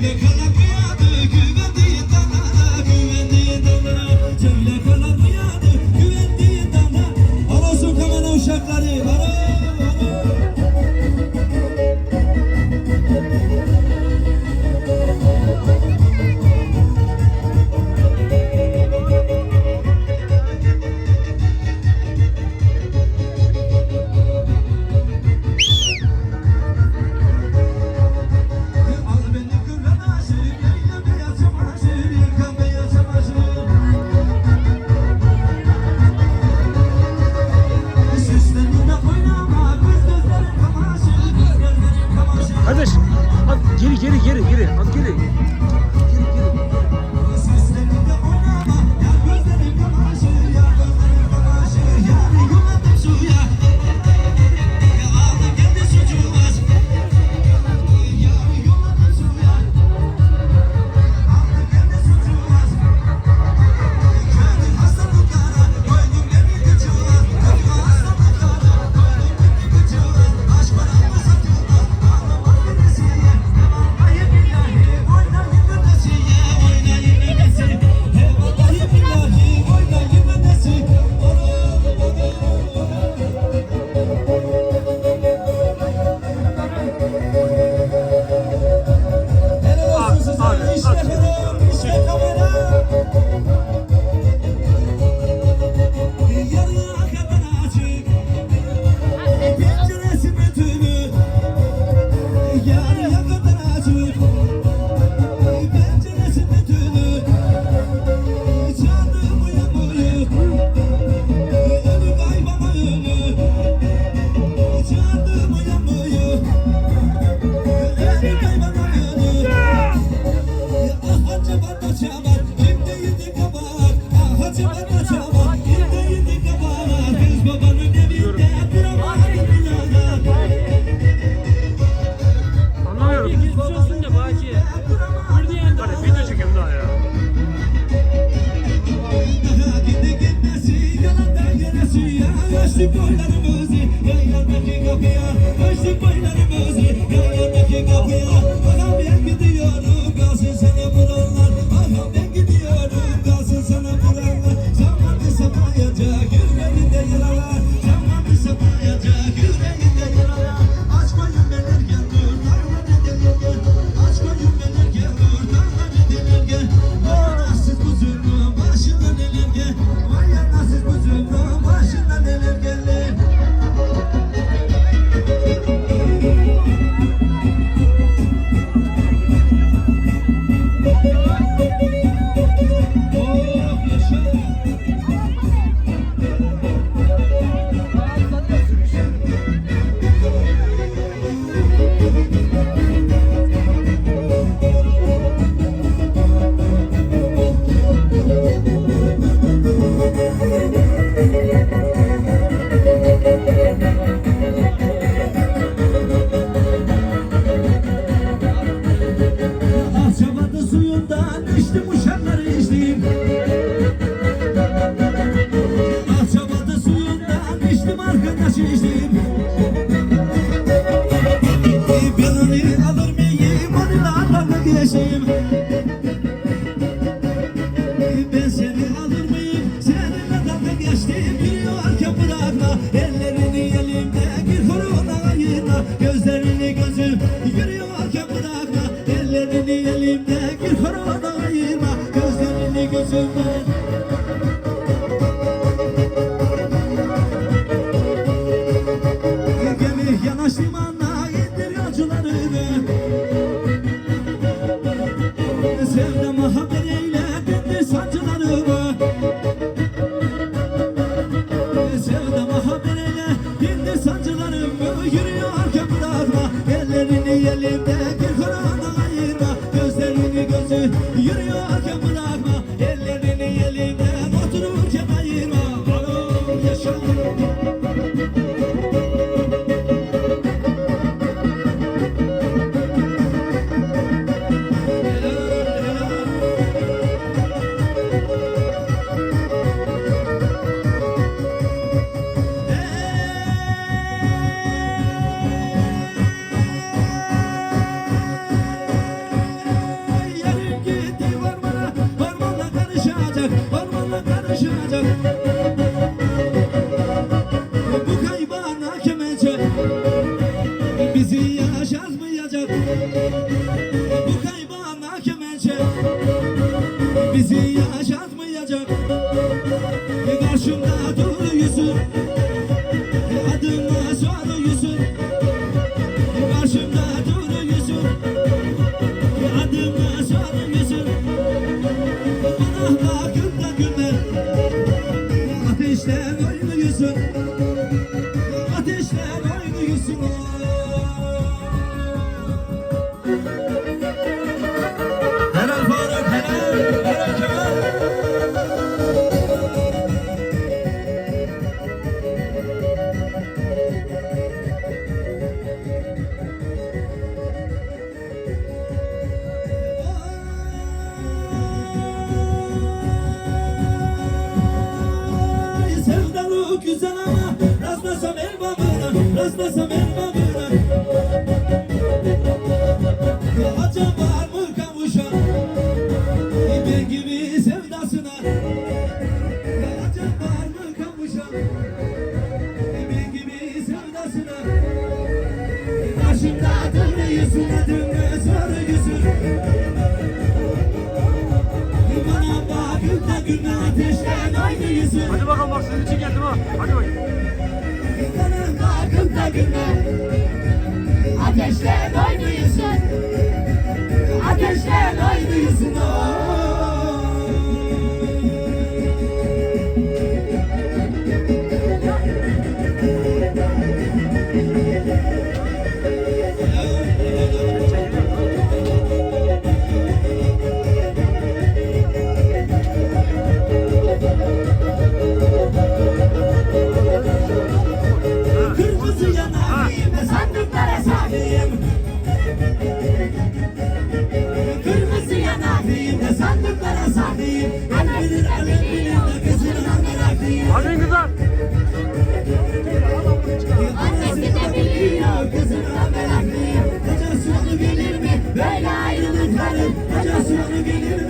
They come Kardeş at geri geri geri geri at geri. ismim arkadaş eşim Birini alır mıyım onunla adamı geçeyim? Ben seni alır mıyım seninle dalga geçtim? Yakışacak Bu kaybana kemençe Bizi yaşatmayacak. Bu kaybana kemençe Bizi yaşatmayacak. Karşımda duruyorsun Adıma soruyorsun Karşımda duruyorsun Adıma soruyorsun Bana bakıp oynuyorsun Ateşten sevdalı güzel ama Rastlasam el babına Rastlasam el babına Acaba var mı kavuşan Ben gibi sevdasına. Acaba var mı kavuşan Ben gibi sevdasına. Karşımda duruyorsun adını soruyorsun ateşten oynuyorsun Hadi bakalım bak senin için geldim ha. Hadi bakayım. Bana bakıp da gülme Ateşle oynuyorsun. gelir